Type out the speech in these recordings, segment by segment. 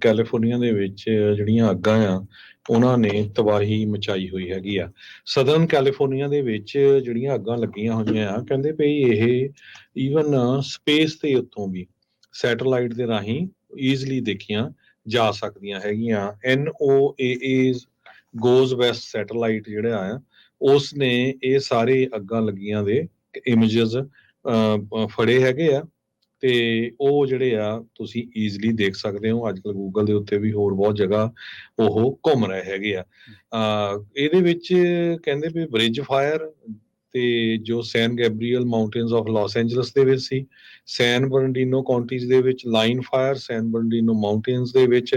California ਦੇ ਵਿੱਚ ਜਿਹੜੀਆਂ ਅੱਗਾਂ ਆ, ਉਹਨਾਂ ਨੇ ਤਬਾਹੀ ਮਚਾਈ ਹੋਈ ਹੈਗੀ ਆ। ਸਦਰਨ ਕੈਲੀਫੋਰਨੀਆ ਦੇ ਵਿੱਚ ਜਿਹੜੀਆਂ ਅੱਗਾਂ ਲੱਗੀਆਂ ਹੋਈਆਂ ਆ, ਕਹਿੰਦੇ ਪਈ ਇਹ ਈਵਨ ਸਪੇਸ ਤੇ ਉੱਤੋਂ ਵੀ ਸੈਟੇਲਾਈਟ ਦੇ ਰਾਹੀਂ ਈਜ਼ਲੀ ਦੇਖੀਆਂ ਜਾ ਸਕਦੀਆਂ ਹੈਗੀਆਂ। NOAA's ਗੋਜ਼ ਵੈਸਟ ਸੈਟੇਲਾਈਟ ਜਿਹੜਾ ਆ ਉਸ ਨੇ ਇਹ ਸਾਰੇ ਅੱਗਾਂ ਲੱਗੀਆਂ ਦੇ ਇਮੇजेस ਫੜੇ ਹੈਗੇ ਆ। ਤੇ ਉਹ ਜਿਹੜੇ ਆ, ਤੁਸੀਂ ਈਜ਼ੀਲੀ ਦੇਖ ਸਕਦੇ ਹੋ, ਅੱਜ ਕੱਲ ਗੂਗਲ ਦੇ ਉੱਤੇ ਵੀ ਹੋਰ ਬਹੁਤ ਜਗ੍ਹਾ ਉਹ ਘੁੰਮ ਰਹੇ ਹੈਗੇ ਆ। ਇਹਦੇ ਵਿੱਚ ਕਹਿੰਦੇ ਵੀ ਬ੍ਰਿਜ ਫਾਇਰ ਤੇ ਜੋ San Gabriel Mountains of Los Angeles ਦੇ ਵਿੱਚ ਸੀ ਸੈਨ ਬਰਨਡੀਨੋ ਕਾਉਂਟੀਜ਼ ਦੇ ਵਿੱਚ Line Fire San Bernardino mountains ਦੇ ਵਿੱਚ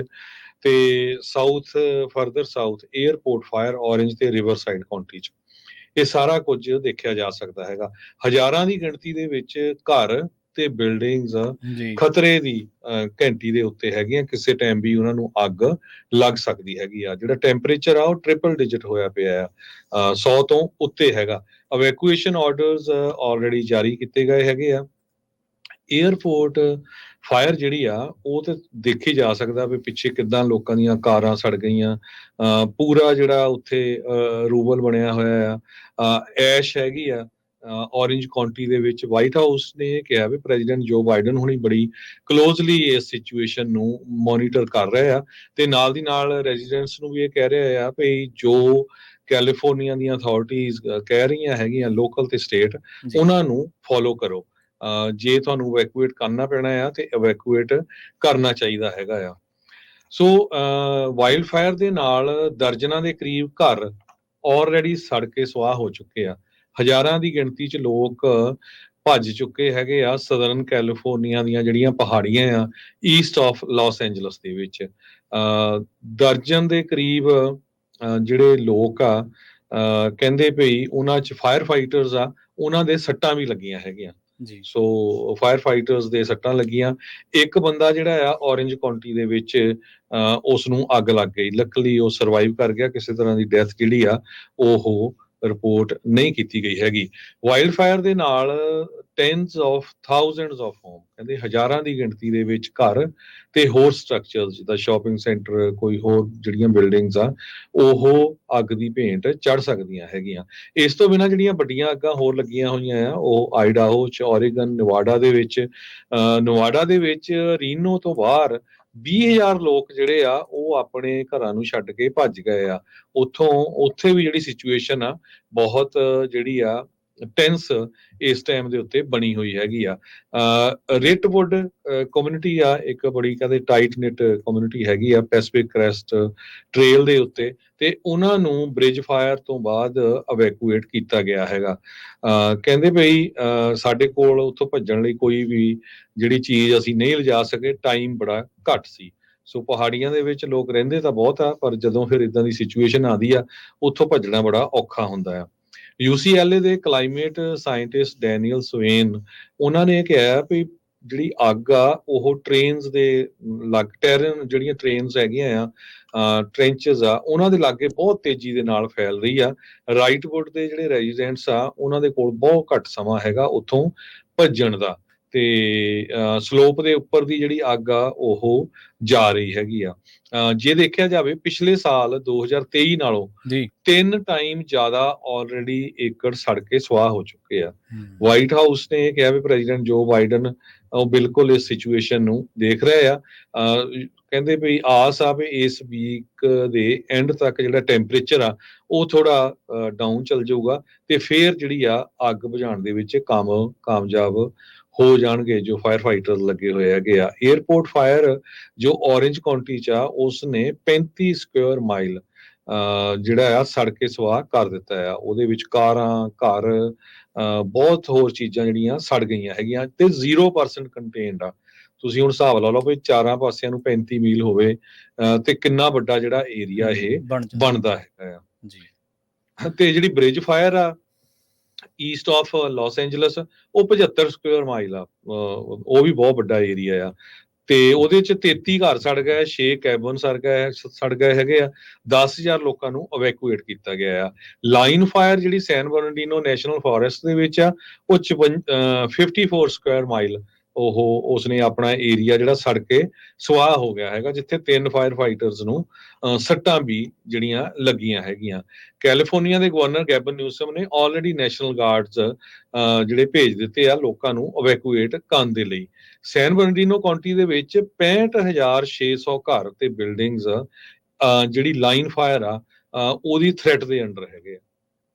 ਤੇ south further south airport fire Orange ਤੇ ਰਿਵਰਸਾਈਡ ਕਾਉਂਟੀ ਚ। ਇਹ ਸਾਰਾ ਕੁਝ ਦੇਖਿਆ ਜਾ ਸਕਦਾ ਹੈਗਾ। ਹਜ਼ਾਰਾਂ ਦੀ ਗਿਣਤੀ ਦੇ ਵਿੱਚ ਘਰ ਤੇ ਬਿਲਡਿੰਗਸ ਖਤਰੇ ਦੀ ਘੰਟੀ ਦੇ ਉੱਤੇ ਹੈਗੀਆਂ ਕਿਸੇ ਟਾਈਮ ਵੀ ਉਹਨਾਂ ਨੂੰ ਅੱਗ ਲੱਗ ਸਕਦੀ ਹੈਗੀ ਆ। ਜਿਹੜਾ ਟੈਂਪਰੇਚਰ ਆ ਉਹ ਟ੍ਰਿਪਲ ਡਿਜਿਟ ਹੋਇਆ ਪਿਆ ਆ। 100 ਤੋਂ ਉੱਤੇ ਹੈਗਾ। ਇਵੈਕੂਏਸ਼ਨ ਆਰਡਰਸ ਆਲਰੇਡੀ ਜਾਰੀ ਕੀਤੇ ਗਏ ਹੈਗੇ ਆ। 에ਅਰਪੋਰਟ ਫਾਇਰ ਜਿਹੜੀ ਆ ਉਹ ਤੇ ਦੇਖੀ ਜਾ ਸਕਦਾ ਵੀ ਪਿੱਛੇ ਕਿੱਦਾਂ ਲੋਕਾਂ ਦੀਆਂ ਕਾਰਾਂ ਸੜ ਗਈਆਂ। ਪੂਰਾ ਜਿਹੜਾ ਉੱਥੇ ਰੂਬਲ ਬਣਿਆ ਹੋਇਆ ਆ। ਐਸ਼ ਹੈਗੀ ਆ। ਔਰੇਂਜ ਕਾਉਂਟੀ ਦੇ ਵਿੱਚ ਵਾਈਟ ਹਾਊਸ ਨੇ ਇਹ ਕਿਹਾ ਵੀ ਪ੍ਰੈਜ਼ੀਡੈਂਟ ਜੋ ਬਾਈਡਨ ਹੁਣੀ ਬੜੀ ਕਲੋਜ਼ਲੀ ਇਸ ਸਿਚੁਏਸ਼ਨ ਨੂੰ ਮੋਨੀਟਰ ਕਰ ਰਹੇ ਆ ਤੇ ਨਾਲ ਦੀ ਨਾਲ ਰੈਜ਼ੀਡੈਂਟਸ ਨੂੰ ਵੀ ਇਹ ਕਹਿ ਰਹੇ ਆ ਵੀ ਜੋ ਕੈਲੀਫੋਰਨੀਆ ਦੀਆਂ ਅਥਾਰਟੀਆਂ ਕਹਿ ਰਹੀਆਂ ਹੈਗੀਆਂ ਲੋਕਲ ਤੇ ਸਟੇਟ। ਉਹਨਾਂ ਨੂੰ ਫੋਲੋ ਕਰੋ। ਜੇ ਤੁਹਾਨੂੰ ਇਵੈਕੂਏਟ ਕਰਨਾ ਪੈਣਾ ਆ ਤੇ ਇਵੈਕੂਏਟ ਕਰਨਾ ਚਾਹੀਦਾ ਹੈਗਾ ਆ। ਸੋ ਵਾਈਲਡ ਫਾਇਰ ਦੇ ਨਾਲ ਦਰਜਨਾਂ ਦੇ ਕਰੀਬ ਘਰ ਆਲਰੇਡੀ ਸੜ ਕੇ ਸੁਆਹ ਹੋ ਚੁੱਕੇ ਆ। ਹਜ਼ਾਰਾਂ ਦੀ ਗਿਣਤੀ 'ਚ ਲੋਕ ਭੱਜ ਚੁੱਕੇ ਹੈਗੇ ਆ ਸਦਰਨ ਕੈਲੀਫੋਰਨੀਆ ਦੀਆਂ ਜਿਹੜੀਆਂ ਪਹਾੜੀਆਂ ਆ ਈਸਟ ਆਫ ਲਾਸ ਐਂਜਲਸ ਦੇ ਵਿੱਚ। ਦਰਜਨ ਦੇ ਕਰੀਬ ਜਿਹੜੇ ਲੋਕ ਆ ਕਹਿੰਦੇ ਭਈ ਉਹਨਾਂ 'ਚ ਫਾਇਰ ਫਾਈਟਰਸ ਆ ਉਹਨਾਂ ਦੇ ਸੱਟਾਂ ਵੀ ਲੱਗੀਆਂ ਹੈਗੀਆਂ। ਜੀ। ਸੋ ਫਾਇਰ ਫਾਈਟਰਸ ਦੇ ਸੱਟਾਂ ਲੱਗੀਆਂ। ਇੱਕ ਬੰਦਾ ਜਿਹੜਾ ਆ ਔਰੇਂਜ ਕਾਉਂਟੀ ਦੇ ਵਿੱਚ ਉਸ ਨੂੰ ਅੱਗ ਲੱਗ ਗਈ। ਲੱਕਲੀ ਉਹ ਸਰਵਾਈਵ ਕਰ ਗਿਆ ਕਿਸੇ ਤਰ੍ਹਾਂ ਦੀ ਡੈਥ ਜਿਹੜੀ ਆ ਉਹ ਰਿਪੋਰਟ ਨਹੀਂ ਕੀਤੀ ਗਈ ਹੈਗੀ। ਵਾਈਲਡ ਫਾਇਰ ਦੇ ਨਾਲ tens of thousands of home ਕਹਿੰਦੇ ਹਜ਼ਾਰਾਂ ਦੀ ਗਿਣਤੀ ਦੇ ਵਿੱਚ ਘਰ ਤੇ ਹੋਰ ਸਟਰਕਚਰਸ ਜਿੱਦਾਂ ਸ਼ਾਪਿੰਗ ਸੈਂਟਰ ਕੋਈ ਹੋਰ ਜਿਹੜੀਆਂ ਬਿਲਡਿੰਗਸ ਆ, ਉਹ ਅੱਗ ਦੀ ਭੇਂਟ ਚੜ ਸਕਦੀਆਂ ਹੈਗੀਆਂ। ਇਸ ਤੋਂ ਬਿਨਾਂ ਜਿਹੜੀਆਂ ਵੱਡੀਆਂ ਅੱਗਾਂ ਹੋਰ ਲੱਗੀਆਂ ਹੋਈਆਂ ਆ, ਉਹ ਆਈਡਾਹੋ ਚ ਔਰੇਗਨ ਨਵਾਡਾ ਦੇ ਵਿੱਚ, ਅਹ ਨਵਾਡਾ ਦੇ ਵਿੱਚ ਰੀਨੋ ਤੋਂ ਬਾਹਰ 20000 ਲੋਕ ਜਿਹੜੇ ਆ, ਉਹ ਆਪਣੇ ਘਰਾਂ ਨੂੰ ਛੱਡ ਕੇ ਭੱਜ ਗਏ ਆ। ਉੱਥੋਂ, ਉੱਥੇ ਵੀ ਜਿਹੜੀ ਸਿਚੁਏਸ਼ਨ ਆ, ਬਹੁਤ ਜਿਹੜੀ ਆ ਟੈਂਸ ਇਸ ਟਾਈਮ ਦੇ ਉੱਤੇ ਬਣੀ ਹੋਈ ਹੈਗੀ ਆ। ਰੇਟਵੁੱਡ ਕਮਿਊਨਿਟੀ ਆ, ਇੱਕ ਬੜੀ ਕਹਿੰਦੇ ਟਾਈਟ ਨਿਟ ਕਮਿਊਨਿਟੀ ਹੈਗੀ ਆ ਪੈਸੀਫਿਕ ਕ੍ਰੈਸਟ ਟ੍ਰੇਲ ਦੇ ਉੱਤੇ। ਤੇ ਉਹਨਾਂ ਨੂੰ ਬ੍ਰਿਜ ਫਾਇਰ ਤੋਂ ਬਾਅਦ ਇਵੈਕੂਏਟ ਕੀਤਾ ਗਿਆ ਹੈਗਾ। ਅਹ ਕਹਿੰਦੇ ਭਈ ਅਹ ਸਾਡੇ ਕੋਲ ਉੱਥੋਂ ਭੱਜਣ ਲਈ ਕੋਈ ਵੀ ਜਿਹੜੀ ਚੀਜ਼ ਅਸੀਂ ਨਹੀਂ ਲਿਜਾ ਸਕੇ ਟਾਈਮ ਬੜਾ ਘੱਟ ਸੀ। ਸੋ ਪਹਾੜੀਆਂ ਦੇ ਵਿੱਚ ਲੋਕ ਰਹਿੰਦੇ ਤਾਂ ਬਹੁਤ ਆ, ਪਰ ਜਦੋਂ ਫਿਰ ਇਦਾਂ ਦੀ ਸਿਚੁਏਸ਼ਨ ਆਉਂਦੀ ਆ, ਉੱਥੋਂ ਭੱਜਣਾ ਬੜਾ ਔਖਾ ਹੁੰਦਾ ਆ। UCLA ਦੇ ਕਲਾਈਮੇਟ ਸਾਇੰਟਿਸਟ ਡੈਨੀਅਲ ਸਵੇਨ, ਉਹਨਾਂ ਨੇ ਕਿਹਾ ਵੀ ਜਿਹੜੀ ਅੱਗ ਆ, ਉਹ ਟ੍ਰੇਨਸ ਦੇ ਲੱਗ ਟੈਰਨ ਜਿਹੜੀਆਂ ਟ੍ਰੇਨਸ ਹੈਗੀਆਂ ਆ ਟ੍ਰੈਂਚਸ ਆ, ਉਹਨਾਂ ਦੇ ਲਾਗੇ ਬਹੁਤ ਤੇਜ਼ੀ ਦੇ ਨਾਲ ਫੈਲ ਰਹੀ ਆ। ਰਾਈਟਵੁੱਡ ਦੇ ਜਿਹੜੇ ਰੈਜ਼ੀਡੈਂਟਸ ਆ, ਉਹਨਾਂ ਦੇ ਕੋਲ ਬਹੁਤ ਘੱਟ ਸਮਾਂ ਹੈਗਾ ਉੱਥੋਂ ਭੱਜਣ ਦਾ। ਤੇ ਸਲੋਪ ਦੇ ਉੱਪਰ ਦੀ ਜਿਹੜੀ ਅੱਗ ਆ ਉਹ ਜਾ ਰਹੀ ਹੈਗੀ ਆ। ਜੇ ਦੇਖਿਆ ਜਾਵੇ ਪਿਛਲੇ ਸਾਲ 2023 ਨਾਲੋਂ ਜੀ। ਤਿੰਨ ਟਾਈਮ ਜ਼ਿਆਦਾ ਆਲਰੇਡੀ ਏਕੜ ਸੜ ਕੇ ਸਵਾਹ ਹੋ ਚੁੱਕੇ ਆ। ਵਾਈਟ ਹਾਊਸ ਨੇ ਕਿਹਾ ਵੀ ਪ੍ਰੈਜ਼ੀਡੈਂਟ ਜੋ ਬਾਈਡਨ ਉਹ ਬਿਲਕੁਲ ਇਸ ਸਿਚੁਏਸ਼ਨ ਨੂੰ ਦੇਖ ਰਹੇ ਆ। ਕਹਿੰਦੇ ਵੀ ਆਸ ਆ ਵੀ ਇਸ ਵੀਕ ਦੇ ਐਂਡ ਤੱਕ ਜਿਹੜਾ ਟੈਂਪਰੇਚਰ ਆ ਉਹ ਥੋੜਾ ਡਾਊਨ ਚੱਲ ਜਾਊਗਾ ਤੇ ਫੇਰ ਜਿਹੜੀ ਆ ਅੱਗ ਬੁਝਾਉਣ ਦੇ ਵਿੱਚ ਕੰਮ ਕਾਮਯਾਬ ਹੋ ਜਾਣਗੇ ਜੋ ਫਾਇਰ ਫਾਈਟਰ ਲੱਗੇ ਹੋਏ ਹੈਗੇ ਆ। 에ਅਰਪੋਰਟ ਫਾਇਰ ਜੋ ਔਰੇਂਜ ਕਾਉਂਟੀ ਚ ਆ ਉਸ ਨੇ 35 ਸਕੁਅਰ ਮਾਈਲ ਜਿਹੜਾ ਆ ਸੜ ਕੇ ਸਵਾਹ ਕਰ ਦਿੱਤਾ ਆ। ਉਹਦੇ ਵਿੱਚ ਕਾਰਾਂ ਘਰ ਬਹੁਤ ਹੋਰ ਚੀਜ਼ਾਂ ਜਿਹੜੀਆਂ ਸੜ ਗਈਆਂ ਹੈਗੀਆਂ ਤੇ 0% ਕੰਟੇਨਡ ਆ। ਤੁਸੀਂ ਹੁਣ ਹਿਸਾਬ ਲਾ ਲਓ ਵੀ ਚਾਰਾਂ ਪਾਸਿਆਂ ਨੂੰ 35 ਮੀਲ ਹੋਵੇ ਤੇ ਕਿੰਨਾ ਵੱਡਾ ਜਿਹੜਾ ਏਰੀਆ ਇਹ। ਬਣਦਾ ਹੈਗਾ ਆ। ਜੀ। ਤੇ ਜਿਹੜੀ ਬ੍ਰਿਜ ਫਾਇਰ ਆ ਈਸਟ ਆਫ ਲਾਸ ਐਂਜਲਸ ਉਹ 75 ਸਕੁਅਰ ਮਾਈਲ ਆ ਉਹ ਵੀ ਬਹੁਤ ਵੱਡਾ ਏਰੀਆ ਆ। ਤੇ ਉਹਦੇ ਚ 33 ਘਰ ਸੜ ਗਏ 6 ਕੈਬਨ ਸੜ ਗਏ ਸੜ ਗਏ ਹੈਗੇ ਆ। 10000 ਲੋਕਾਂ ਨੂੰ ਇਵੈਕੂਏਟ ਕੀਤਾ ਗਿਆ ਆ। ਲਾਈਨ ਫਾਇਰ ਜਿਹੜੀ ਸੈਨ ਬਰਨਡੀਨੋ ਨੈਸ਼ਨਲ ਫੋਰੈਸਟ ਦੇ ਵਿੱਚ ਆ, ਉਹ 54 54 ਸਕੁਅਰ ਮਾਈਲ ਉਹ ਉਸਨੇ ਆਪਣਾ ਏਰੀਆ ਜਿਹੜਾ ਸੜ ਕੇ ਸਵਾਹ ਹੋ ਗਿਆ ਹੈਗਾ, ਜਿੱਥੇ ਤਿੰਨ ਫਾਇਰ ਫਾਈਟਰਸ ਨੂੰ ਸੱਟਾਂ ਵੀ ਜਿਹੜੀਆਂ ਲੱਗੀਆਂ ਹੈਗੀਆਂ। ਕੈਲੀਫੋਰਨੀਆ ਦੇ ਗਵਰਨਰ ਗੈਬਨ ਨਿਊਸਮ ਨੇ ਆਲਰੇਡੀ ਨੈਸ਼ਨਲ ਗਾਰਡਸ ਜਿਹੜੇ ਭੇਜ ਦਿੱਤੇ ਆ ਲੋਕਾਂ ਨੂੰ ਇਵੈਕੂਏਟ ਕਰਨ ਦੇ ਲਈ। ਸੈਨ ਬਰਨਡੀਨੋ ਕਾਉਂਟੀ ਦੇ ਵਿੱਚ 65600 ਘਰ ਤੇ ਬਿਲਡਿੰਗਸ ਜਿਹੜੀ ਲਾਈਨ ਫਾਇਰ ਆ ਉਹਦੀ ਥ੍ਰੈਟ ਦੇ ਅੰਡਰ ਹੈਗੇ ਆ।